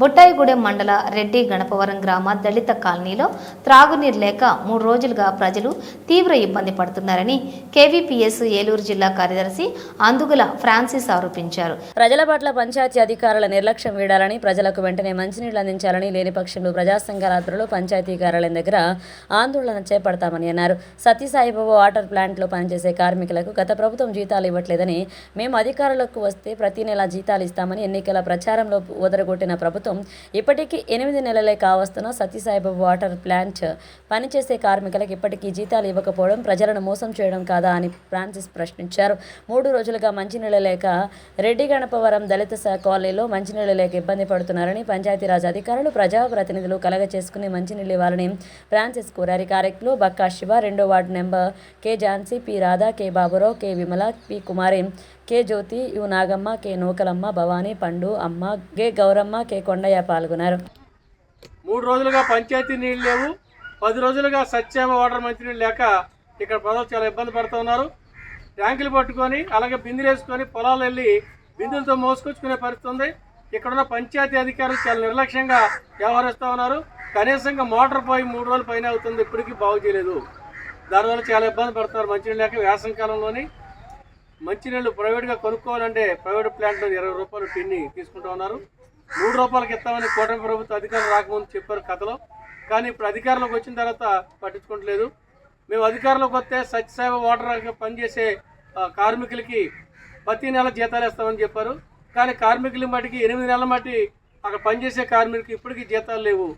బుట్టాయిగూడెం మండల రెడ్డి గణపవరం గ్రామ దళిత కాలనీలో త్రాగునీరు లేక మూడు రోజులుగా ప్రజలు తీవ్ర ఇబ్బంది పడుతున్నారని కేవీపీఎస్ ఏలూరు జిల్లా కార్యదర్శి అందుగుల ఫ్రాన్సిస్ ఆరోపించారు. ప్రజల పట్ల పంచాయతీ అధికారుల నిర్లక్ష్యం వీడాలని ప్రజలకు వెంటనే మంచినీళ్ళు అందించాలని లేని పక్షంలో ప్రజా సంఘాల ఆధ్వర్యంలో పంచాయతీ కార్యాలయం దగ్గర ఆందోళన చేపడతామని అన్నారు. సత్యసాయిబాబు వాటర్ ప్లాంట్లో పనిచేసే కార్మికులకు గత ప్రభుత్వం జీతాలు ఇవ్వట్లేదని మేము అధికారులకు వస్తే ప్రతి నెల జీతాలు ఇస్తామని ఎన్నికల ప్రచారంలో ఉదరగొట్టిన ప్రభుత్వం ఇప్పటికీ ఎనిమిది నెలలే కావస్తున్న సత్యసాయిబాబు వాటర్ ప్లాంట్ పనిచేసే కార్మికులకు ఇప్పటికీ జీతాలు ఇవ్వకపోవడం ప్రజలను మోసం చేయడం కాదా అని ఫ్రాన్సిస్ ప్రశ్నించారు. మూడు రోజులుగా మంచినీళ్ళ లేక రెడ్డి గణపవరం దళిత కాలనీలో మంచినీళ్ళ లేక ఇబ్బంది పడుతున్నారని పంచాయతీరాజ్ అధికారులు ప్రజాప్రతినిధులు కలగ చేసుకుని మంచినీళ్ళు ఇవ్వాలని ఫ్రాన్సిస్ కోరారు. కార్యక్రమంలో బక్కా శివ రెండో ward number K Jhansi P Radha K Baburao K Vimala P Kumari K Jyothi U Nagamma K Nookalamma Bhavani పండు అమ్మ గే గౌరమ్మ కే కొండయ్య పాల్గొన్నారు. మూడు రోజులుగా పంచాయతీ నీళ్ళు లేవు. పది రోజులుగా సత్యమ వాటర్ మంచినీళ్ళు లేక ఇక్కడ ప్రజలు చాలా ఇబ్బంది పడుతున్నారు ట్యాంకులు పట్టుకొని అలాగే బిందులు వేసుకొని పొలాలు వెళ్ళి బిందులతో మోసుకొచ్చుకునే పరిస్థితి ఉంది. ఇక్కడ ఉన్న పంచాయతీ అధికారులు చాలా నిర్లక్ష్యంగా వ్యవహరిస్తూ ఉన్నారు. కనీసంగా మోటార్ పోయి మూడు రోజులు పైన అవుతుంది. ఇప్పటికీ బాగు చేయలేదు. దానివల్ల చాలా ఇబ్బంది పడుతున్నారు. మంచినీళ్ళు లేక వేసవి మంచినీళ్ళు ప్రైవేట్గా కొనుక్కోవాలంటే ప్రైవేట్ ప్లాంట్లో ఇరవై రూపాయలు టిన్ని తీసుకుంటూ ఉన్నారు. మూడు రూపాయలకి ఇస్తామని కూటమి ప్రభుత్వ అధికారులు రాకముందు చెప్పారు కథలో. కానీ ఇప్పుడు అధికారంలోకి వచ్చిన తర్వాత పట్టించుకోవట్లేదు. మేము అధికారంలోకి వస్తే సత్యసేవ వాటర్ పనిచేసే కార్మికులకి ప్రతి నెల జీతాలు ఇస్తామని చెప్పారు. కానీ కార్మికుల మటుకి ఎనిమిది నెలల మట్టి అక్కడ పనిచేసే కార్మికులకి ఇప్పటికీ జీతాలు లేవు.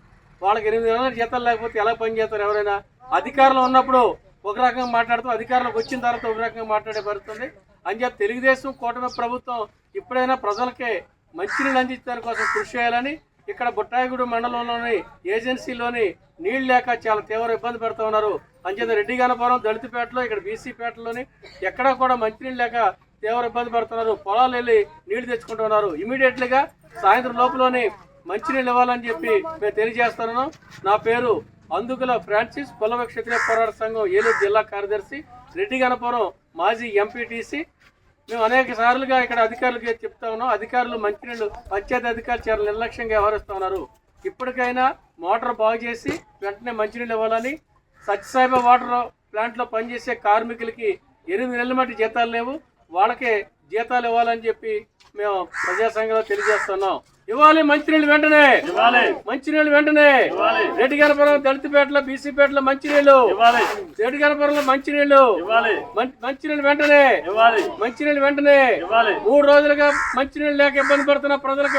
వాళ్ళకి ఎనిమిది నెలల జీతాలు లేకపోతే ఎలా పనిచేస్తారు ఎవరైనా? అధికారంలో ఉన్నప్పుడు ఒక రకంగా మాట్లాడుతూ అధికారంలోకి వచ్చిన తర్వాత ఒక రకంగా మాట్లాడే పడుతుంది అని చెప్పి తెలుగుదేశం కూటమి ప్రభుత్వం ఇప్పుడైనా ప్రజలకే మంచినీళ్ళు అందించడానికి కోసం కృషి చేయాలని ఇక్కడ బుట్టాయిగూడు మండలంలోని ఏజెన్సీలోని నీళ్ళు లేక చాలా తీవ్ర ఇబ్బంది పెడుతూ ఉన్నారు. అంచేత రెడ్డి గణపురం దళితపేటలో ఇక్కడ బీసీపేటలోని ఎక్కడా కూడా మంచినీళ్ళు లేక తీవ్ర ఇబ్బంది పడుతున్నారు. పొలాలు వెళ్ళి నీళ్ళు తెచ్చుకుంటున్నారు ఇమీడియట్లీగా సాయంత్రం లోపలనే మంచినీళ్ళు ఇవ్వాలని చెప్పి మేము తెలియజేస్తున్నాను. నా పేరు అందుకుల ఫ్రాన్సిస్ కులవ క్షత్రియ పోరాట సంఘం ఏలూరు జిల్లా కార్యదర్శి రెడ్డి గణపురం మాజీ ఎంపీటీసీ. మేము అనేక సార్లుగా ఇక్కడ అధికారులకి చెప్తా ఉన్నాం? అధికారులు మంచినీళ్ళు పంచాయతీ అధికారులు చాలా నిర్లక్ష్యంగా వ్యవహరిస్తూ ఉన్నారు. ఇప్పటికైనా మోటార్ బాగు చేసి వెంటనే మంచినీళ్ళు ఇవ్వాలని సత్యసాయిబా వాటర్ ప్లాంట్లో పనిచేసే కార్మికులకి ఎనిమిది నెలల మట్టి జీతాలు లేవు. వాళ్ళకే జీతాలు ఇవ్వాలని చెప్పి మేము ప్రజాసంఘంలో తెలియజేస్తున్నాం. ఇవ్వాలి మంచినీళ్ళు వెంటనే. మంచినీళ్ళు వెంటనే. రెడ్డి గణపురం దళితపేటలో బీసీపేటలో మంచినీళ్ళు. రెడ్డి గణపురంలో మంచినీళ్ళు. మంచినీళ్ళు వెంటనే. మంచినీళ్ళు వెంటనే. మూడు రోజులుగా మంచినీళ్ళు లేక ఇబ్బంది పడుతున్న ప్రజలకి